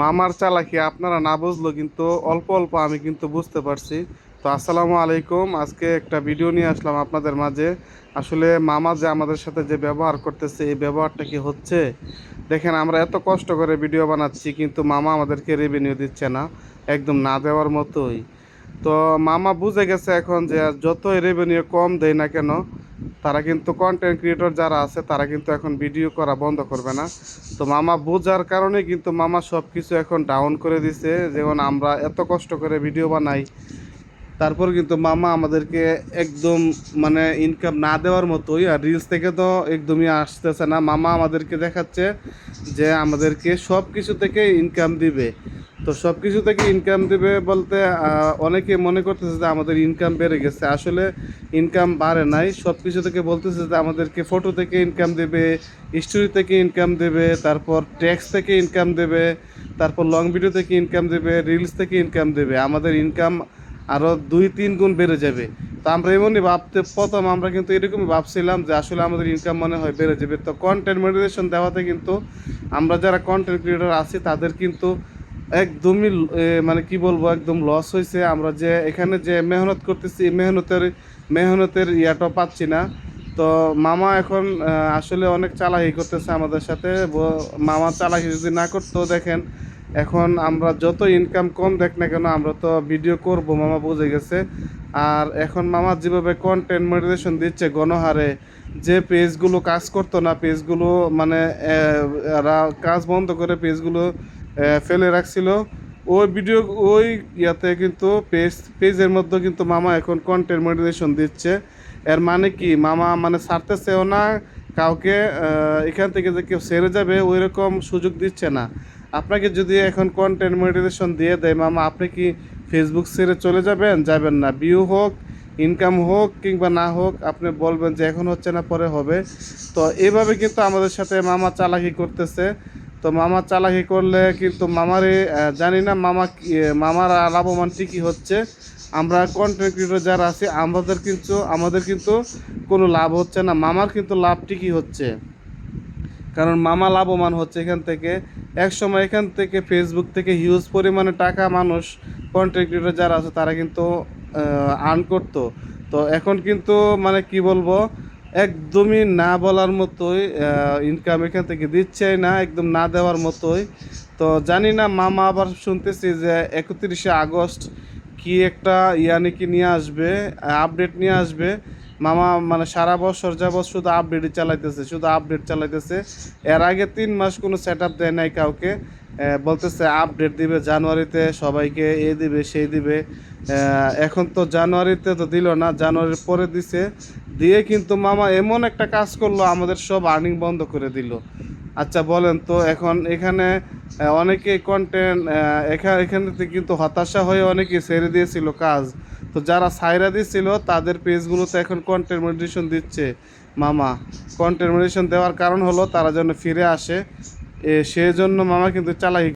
মামার চালাকি আপনারা না বুঝলো কিন্তু অল্প অল্প আমি কিন্তু বুঝতে পারছি। তো আসসালামু আলাইকুম। আজকে একটা ভিডিও নিয়ে আসলাম আপনাদের মাঝে। আসলে মামা যে আমাদের সাথে যে ব্যবহার করতেছে, এই ব্যবহারটা কি হচ্ছে? দেখেন, আমরা এত কষ্ট করে ভিডিও বানাচ্ছি, কিন্তু মামা আমাদেরকে রেভিনিউ দিচ্ছে না, একদম না দেওয়ার মতোই। তো মামা বুঝে গেছে এখন যে যতই রেভিনিউ কম দেয় না কেন তারা কিন্তু কন্টেন্ট ক্রিয়েটর যারা আছে, তারা কিন্তু এখন ভিডিও করা বন্ধ করবে না। তো মামা বোঝার কারণে কিন্তু মামা সব কিছু এখন ডাউন করে দিছে। যেমন আমরা এত কষ্ট করে ভিডিও বানাই তারপর কিন্তু মামা আমাদেরকে একদম মানে ইনকাম না দেওয়ার মতোই আর রিলস থেকে তো একদমই আসতেছে না। মামা আমাদেরকে দেখাচ্ছে যে আমাদেরকে সব কিছু থেকে ইনকাম দিবে। তো সব কিছু থেকে ইনকাম দিবে বলতে অনেকে মনে করতেছে যে আমাদের ইনকাম বেড়ে গেছে। আসলে ইনকাম বাড়ে নাই। সব কিছু থেকে বলতেছে যে আমাদেরকে ফটো থেকে ইনকাম দেবে স্টোরি থেকে ইনকাম দেবে, তারপর ট্যাক্স থেকে ইনকাম দেবে, তারপর লং ভিডিও থেকে ইনকাম দেবে রিলস থেকে ইনকাম দেবে। আমাদের ইনকাম আরও দুই, তিন গুণ বেড়ে যাবে। তো আমরা এমনই ভাবতে, প্রথম আমরা কিন্তু এরকমই ভাবছিলাম যে আসলে আমাদের ইনকাম মনে হয় বেড়ে যাবে। তো কন্টেন্ট মনিটাইজেশন দেওয়াতে কিন্তু আমরা যারা কন্টেন্ট ক্রিয়েটর আছি, তাদের কিন্তু একদমই মানে কি বলব, একদম লস হয়েছে। আমরা যে এখানে যে মেহনত করতেছি মেহনতের মেহনতের ইয়াটা পাচ্ছি না। তো মামা এখন আসলে অনেক চালাকি করতেছে আমাদের সাথে। মামা চালাকি যদি না করতো, দেখেন এখন আমরা যত ইনকাম কম দেখ না কেন, আমরা তো ভিডিও করব, মামা বুঝে গেছে। আর এখন মামা যেভাবে কন্টেন্ট মনিটাইজেশন দিচ্ছে, গণহারে, যে পেজগুলো কাজ করতো না, পেজগুলো মানে কাজ বন্ধ করে পেজগুলো ফেলে রাখছিল। ওই ভিডিও ওই ইয়াতে কিন্তু পেজ, পেজের মধ্যে কিন্তু মামা এখন কন্টেন্ট মনিটাইজেশন দিচ্ছে। এর মানে কি? মামা মানে ছাড়তেছেও না, কাউকে এখান থেকে যে কেউ সেরে যাবে ওই রকম সুযোগ দিচ্ছে না। আপনাকে যদি এখন কন্টেন্ট মনিটাইজেশন দিয়ে দেয়, মামা, আপনি কি ফেসবুক ছেড়ে চলে যাবেন? যাবেন না। ভিউ হোক ইনকাম হোক কিংবা না হোক, আপনি বলবেন যে এখন হচ্ছে না, পরে হবে। তো এইভাবে কিন্তু আমাদের সাথে মামা চালাকি করতেছে। তো মামা চালাকি করলে কিন্তু মামারে জানি না মামা মামার লাভবান ঠিকই হচ্ছে। আমরা কন্টেন্ট ক্রিয়েটর যারা আছি, আমাদের কিন্তু আমাদের কিন্তু কোনো লাভ হচ্ছে না। মামার কিন্তু লাভ ঠিকই হচ্ছে। কারণ মামা লাভবান হচ্ছে এখান থেকে। এক সময় এখান থেকে ফেসবুক থেকে হিউজ পরিমাণে টাকা মানুষ কন্টেন্ট ক্রিয়েটর যারা আছে, তারা কিন্তু আর্ন করতো। তো এখন কিন্তু মানে কি বলব, একদমই না বলার মতোই ইনকাম এখান থেকে দিচ্ছেই না, একদম না দেওয়ার মতোই। তো জানি না, মামা আবার শুনতেছি যে একত্রিশে আগস্ট কি একটা ইয়া নাকি নিয়ে আসবে আপডেট নিয়ে আসবে। মামা মানে সারা বছর যাবৎ শুধু আপডেটই চালাইতেছে শুধু আপডেট চালাইতেছে। এর আগে তিন মাস কোনো সেট আপ দেয় নাই কাউকে। বলতেছে আপডেট দিবে জানুয়ারিতে সবাইকে এ দিবে সেই দিবে। এখন তো জানুয়ারিতে তো দিল না জানুয়ারির পরে দিছে। দিয়ে কিন্তু মামা এমন একটা কাজ করল আমাদের সব আর্নিং বন্ধ করে দিল। আচ্ছা বলেন তো এখন এখানে আহ, অনেকে কন্টেন্ট এখানে কিন্তু হতাশা হয়ে অনেকে ছেড়ে দিয়েছিল কাজ। তো যারা সাইরা দিছিল, তাদের পেজগুলোতে এখন কন্টেন্ট দিচ্ছে মামা। কন্টেন্ট দেওয়ার কারণ হলো তারা যেন ফিরে আসে। সেজন্য মামা কিন্তু চালাই